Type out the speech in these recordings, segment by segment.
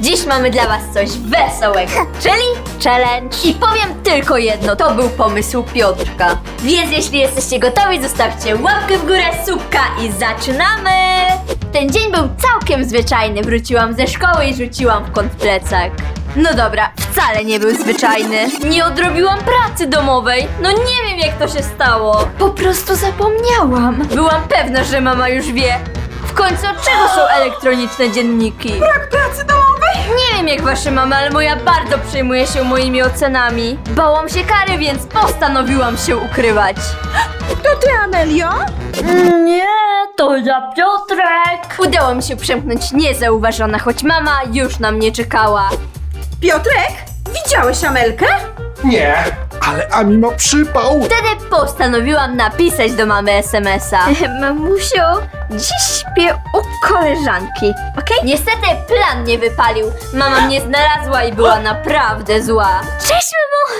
Dziś mamy dla was coś wesołego, czyli challenge. I powiem tylko jedno, to był pomysł Piotrka. Więc jeśli jesteście gotowi, zostawcie łapkę w górę, subka i zaczynamy! Ten dzień był całkiem zwyczajny. Wróciłam ze szkoły i rzuciłam w kąt plecak. No dobra, wcale nie był zwyczajny. Nie odrobiłam pracy domowej. No nie wiem jak to się stało. Po prostu zapomniałam. Byłam pewna, że mama już wie. W końcu od czego są elektroniczne dzienniki? Brak pracy domowej? Nie wiem jak wasze mamy, ale moja bardzo przejmuje się moimi ocenami. Bałam się kary, więc postanowiłam się ukrywać. To ty, Amelio? Nie, to ja Piotrek. Udało mi się przemknąć niezauważona, choć mama już na mnie czekała. Piotrek? Widziałeś Amelkę? Nie, ale a mimo przypał. Wtedy postanowiłam napisać do mamy SMS-a. Mamusiu, dziś śpię u koleżanki, okej? Niestety plan nie wypalił. Mama mnie znalazła i była naprawdę zła. Cześć, mamo!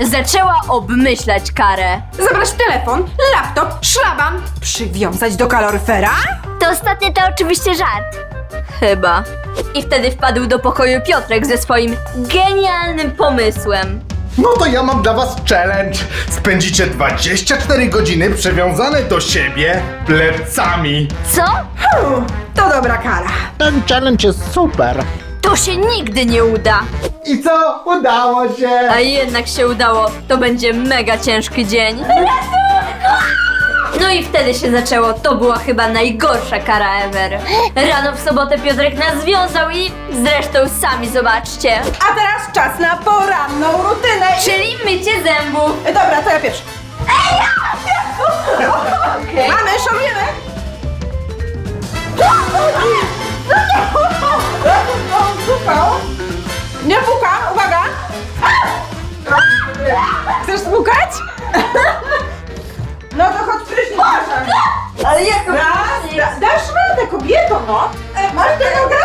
Zaczęła obmyślać karę. Zabrać telefon, laptop, szlaban, przywiązać do kaloryfera? To ostatnie to oczywiście żart. Chyba. I wtedy wpadł do pokoju Piotrek ze swoim genialnym pomysłem. No to ja mam dla was challenge. Spędzicie 24 godziny przywiązane do siebie plecami. Co? To dobra kara. Ten challenge jest super. To się nigdy nie uda. I co? Udało się. A jednak się udało. To będzie mega ciężki dzień. No i wtedy się zaczęło. To była chyba najgorsza kara ever. Rano w sobotę Piotrek nas związał i zresztą sami zobaczcie. A teraz czas na poranną rutynę. Czyli mycie zębów. E, Dobra, to ja pierwszy. Mamy, Ale jak Raz, da, dasz radę, kobieto, no. E, Masz nogę?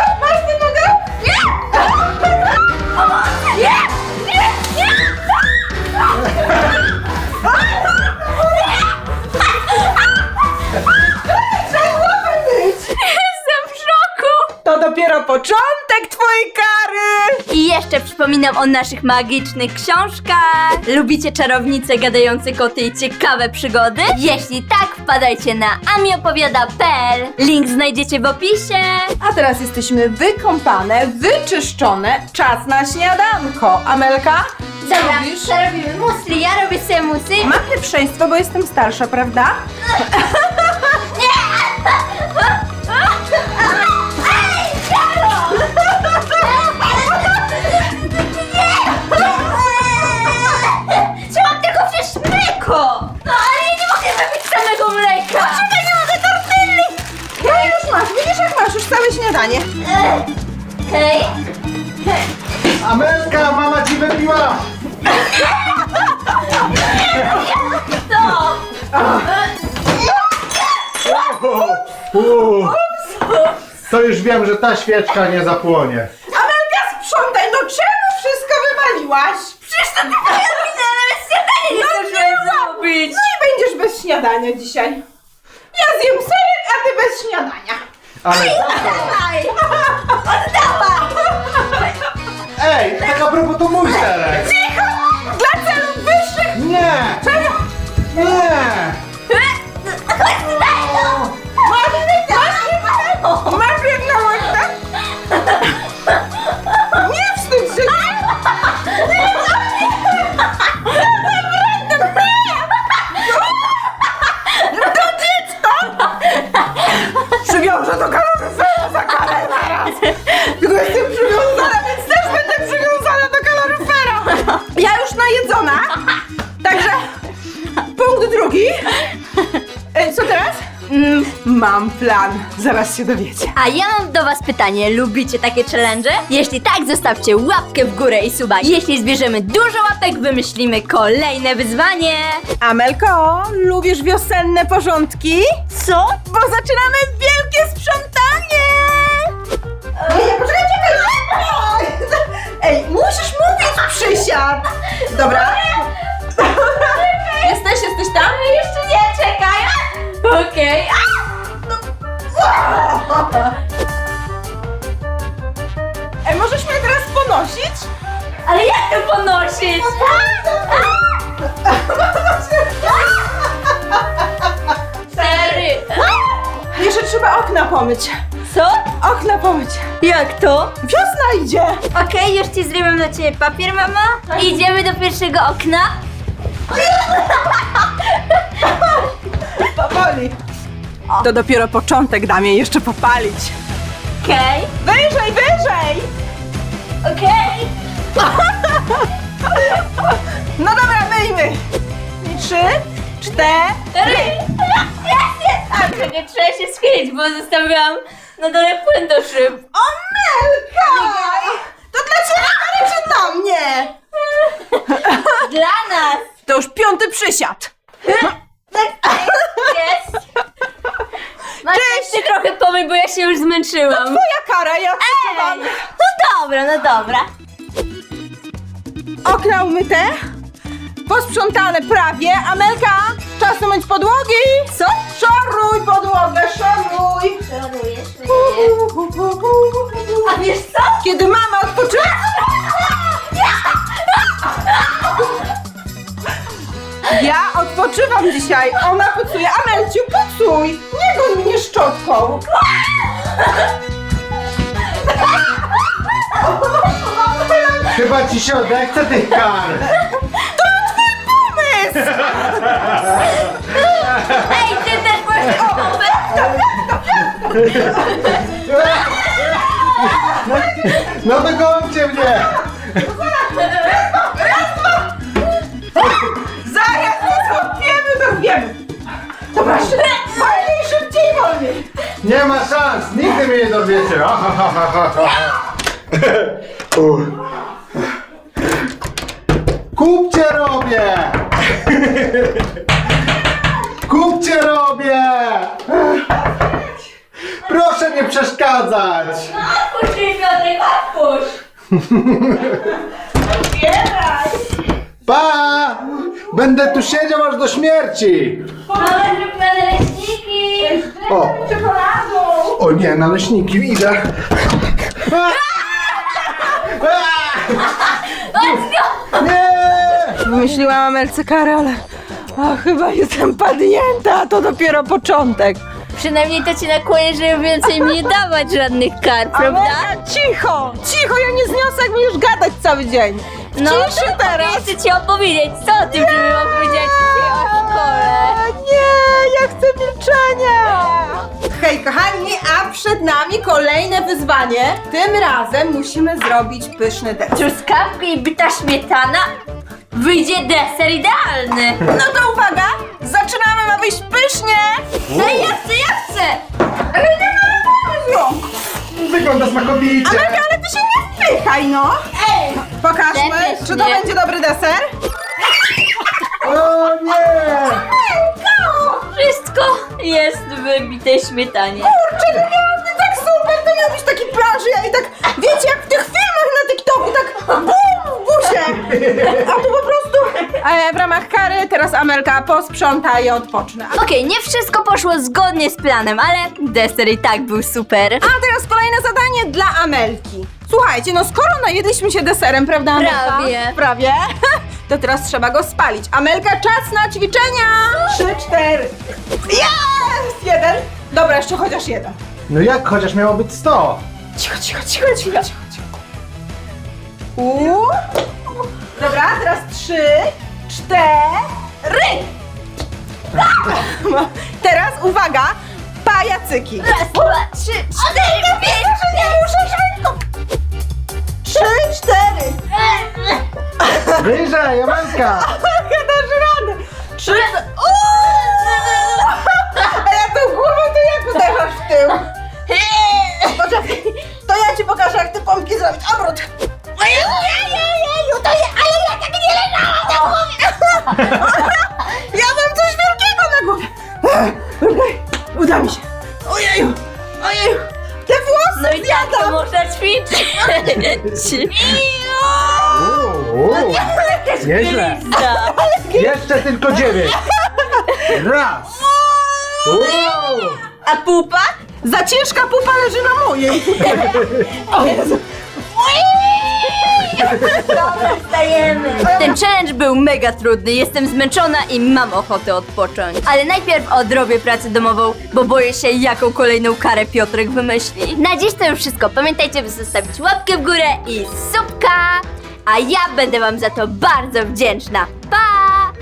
Przypominam o naszych magicznych książkach. Lubicie czarownice, gadające koty i ciekawe przygody? Jeśli tak, wpadajcie na amiopowiada.pl. Link znajdziecie w opisie. A teraz jesteśmy wykąpane, wyczyszczone. Czas na śniadanko. Amelka, co robisz? co robimy? Musli, ja robię sobie musy. Mam pierwszeństwo, bo jestem starsza, prawda? śniadanie. Hej, Amelka, mama ci wypiła. to! Uuu. To już wiem, że ta świeczka nie zapłonie. Amelka, sprzątaj, no czemu wszystko wywaliłaś? Przecież to ty moja wina, śniadanie nie zdążyłem zrobić! No i będziesz bez śniadania dzisiaj. Ja zjem serek, a ty bez śniadania. Ale Dawaj! Oddawaj! Ej, tak a propos to mój serek. Cicho! Dla celów wyższych! Nie! Czemu? Nie! Przywiążę do kaloryfera za karę zaraz! Tylko jestem przywiązana, mam plan, zaraz się dowiecie. A ja mam do was pytanie, lubicie takie challenge? Jeśli tak, zostawcie łapkę w górę i suba. Jeśli zbierzemy dużo łapek, wymyślimy kolejne wyzwanie. Amelko, lubisz wiosenne porządki? Co? Bo zaczynamy wielkie sprzątanie! Nie, poczekaj, czekaj! Ej, musisz mówić, przysiad! Dobra? Jesteś, jesteś tam? Jeszcze nie, czekaj! Okej. Możesz mnie teraz ponosić? Ale jak to ponosić? Cztery. Jeszcze trzeba okna pomyć. Co? Okna pomyć. Jak to? Wiosna idzie. Okej, już ci zrobię dla ciebie papier, mama. Idziemy do pierwszego okna. Powoli. To dopiero początek, dam jej jeszcze popalić. Okej. Wyżej, wyżej! Okej. No dobra, myjmy. I Trzy, cztery. Jest, jest. A, czekaj, trzeba się schylić, bo zostawiłam na dole płyn do szyb. Amelka! To dla ciebie, ale czy dla mnie? Dla nas. To już piąty przysiad. Jest. Jeszcze trochę pomyj, bo ja się już zmęczyłam. Twoja kara, ja Ej, przesuwam. no dobra, no dobra. Okna umyte, posprzątane prawie. Amelka, czas umyć podłogi. Co? Szoruj podłogę, szoruj. A wiesz co? Kiedy mama odpoczywa... Ja odpoczywam dzisiaj. Ona Chyba ci się odechce tych kar. Pomysł! Ej, ty też możesz pomysł? No to gońcie mnie. Zaraz to zrobimy, to wiemy. Dobra, szybciej, wolniej, szybciej, wolniej. Nie ma szans, nigdy mnie nie dowiecie. Uff. Przeszkadzać! Odpuść mi, Piotrek, odpuść! Otwieraj. Pa! Będę tu siedział aż do śmierci! Mama, zrób naleśniki! O! Czekoladą. O nie, naleśniki, idę! A! A! Nie! Wymyśliłam Amelce karę, ale a, chyba jestem padnięta, to dopiero początek. Przynajmniej to ci nakłonię, żeby więcej mi nie dawać żadnych kar, prawda? Amelka, cicho, cicho, ja nie zniosę, jak będziesz gadać cały dzień. No Ciszy to teraz. Chcę ci opowiedzieć, co o tym, żeby wam powiedzieć dzisiaj o szkole. A, Nie, ja chcę milczenia! Hej kochani, a przed nami kolejne wyzwanie. Tym razem musimy zrobić pyszny deser. Truskawki i byta śmietana? Wyjdzie deser idealny! No to uwaga, zaczynamy, ma wyjść pysznie! Ej, ja chcę, ja chcę! Ale nie mamy rąk! Wygląda smakowicie! Amelka, ale ty się nie wpychaj, no! Ej! Pokażmy, czy to nie. będzie dobry deser? O nie! Wszystko jest w wybitej śmietanie. Kurczę, no miałam tak super, to miał być taki plan, że ja i tak, wiecie, jak w tych filmach na TikToku, tak bum w buzie. A tu po prostu e, w ramach kary teraz Amelka posprząta i odpocznę. Okej, nie wszystko poszło zgodnie z planem, ale deser i tak był super. A teraz kolejne zadanie dla Amelki. Słuchajcie, no skoro najedliśmy się deserem, prawda Amelka? Prawie. Prawie. To teraz trzeba go spalić. Amelka, czas na ćwiczenia! Trzy, cztery. Jest! Jeden. Dobra, jeszcze chociaż jeden. No jak chociaż miało być 100? Cicho, cicho, cicho, cicho, cicho. cicho. U. Cztery. Teraz uwaga, pajacyki. Raz, dwa, trzy, cztery, pięć, Nie muszę szybko. Trzy, cztery. Wyżej, Amelka! Jaka dasz radę? Trzy. Uuu! A ja tą głową to jak uderzasz w tył? Poczekaj, to ja ci pokażę jak te pompki zrobić. Obrót. Ojeju, No zjadam. można ćwiczyć. Uuu, Nieźle. Glizda. Jeszcze tylko dziewięć. Raz. Uuu. A pupa? Za ciężka pupa leży na mojej. O Jezu. Ten challenge był mega trudny, jestem zmęczona i mam ochotę odpocząć. Ale najpierw odrobię pracę domową, bo boję się, jaką kolejną karę Piotrek wymyśli. Na dziś to już wszystko. Pamiętajcie, by zostawić łapkę w górę i subka. A ja będę wam za to bardzo wdzięczna. Pa!